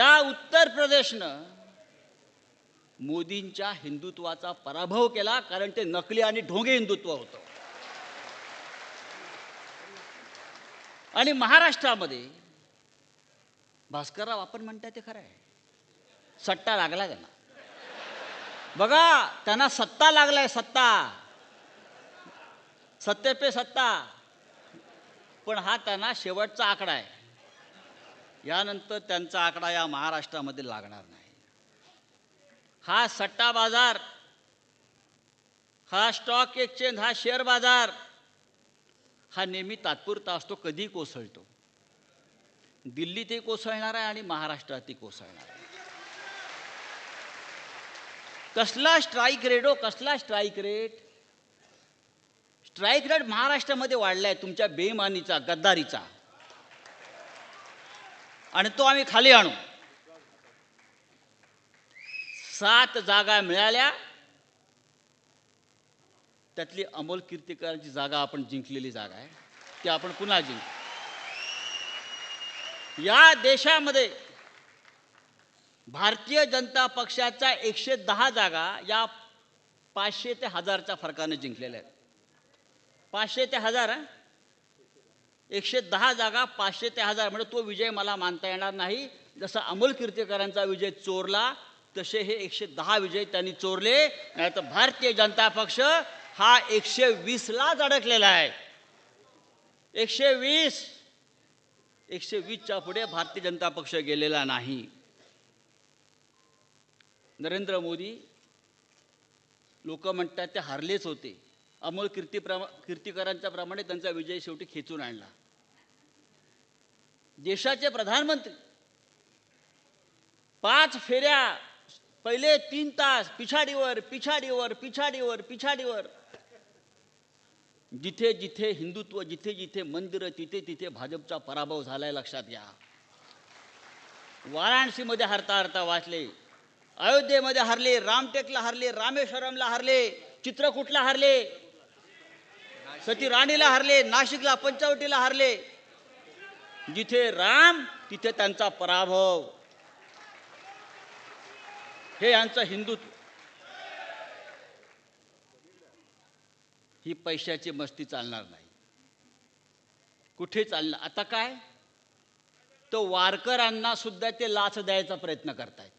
या उत्तर प्रदेशनं मोदींच्या हिंदुत्वाचा पराभव केला कारण ते नकली आणि ढोंगे हिंदुत्व होतं. आणि महाराष्ट्रामध्ये भास्करराव आपण म्हणताय ते खरं आहे. सट्टा लागला त्यांना. बघा त्यांना सत्ता लागलाय सत्ता. सत्ते पे सत्ता. पण हा त्यांना शेवटचा आकडा आहे. यानंतर त्यांचा आकडा या महाराष्ट्रामध्ये लागणार नाही. हा सट्टा बाजार हा स्टॉक एक्सचेंज हा शेअर बाजार हा नेहमी तात्पुरता असतो कधी कोसळतो. दिल्लीतही कोसळणार आहे आणि महाराष्ट्रातही कोसळणार आहे. कसला स्ट्राईक रेट हो कसला स्ट्राईक रेट स्ट्राईक रेट महाराष्ट्रामध्ये वाढलाय तुमच्या बेमानीचा गद्दारीचा. आणि तो आम्ही खाली आणू. सात जागा मिळाल्या. त्यातली अमोल कीर्तिकरांची जागा आपण जिंकलेली जागा आहे. ती आपण पुन्हा जिंकू. या देशामध्ये भारतीय जनता पक्षाच्या एकशे दहा जागा या पाचशे ते हजारच्या फरकाने जिंकलेल्या आहेत. पाचशे ते हजार एकशे दहा जागा पाचशे ते हजार. म्हणजे तो विजय मला मानता येणार नाही. जसा अमोल कीर्तिकरांचा विजय चोरला तसे हे एकशे दहा विजय त्यांनी चोरले. नाही तर भारतीय जनता पक्ष हा एकशे वीसलाच अडकलेला आहे. एकशे वीस. एकशे वीसच्या पुढे भारतीय जनता पक्ष गेलेला नाही. नरेंद्र मोदी लोक म्हणतात ते हारलेच होते. अमोल कीर्तिप्रमा कीर्तिकरांच्या प्रमाणे त्यांचा विजय शेवटी खेचून आणला. देशाचे प्रधानमंत्री पाच फेऱ्या पहिले तीन तास पिछाडीवर पिछाडीवर पिछाडीवर पिछाडीवर. जिथे जिथे हिंदुत्व जिथे जिथे मंदिरं तिथे तिथे भाजपचा पराभव झालाय लक्षात घ्या. वाराणसीमध्ये हरता हरता वाचले. अयोध्येमध्ये हरले रामटेकला हरले रामेश्वरमला हरले चित्रकूटला हरले. सती राणीला हरले नाशिकला पंचवटीला हरले. जिथे राम तिथे त्यांचा पराभव. हे यांचं हिंदुत्व. ही पैशाची मस्ती चालणार नाही. कुठे चालणार? आता काय? तो वारकऱ्यांना सुद्धा ते लाच द्यायचा प्रयत्न करतायत.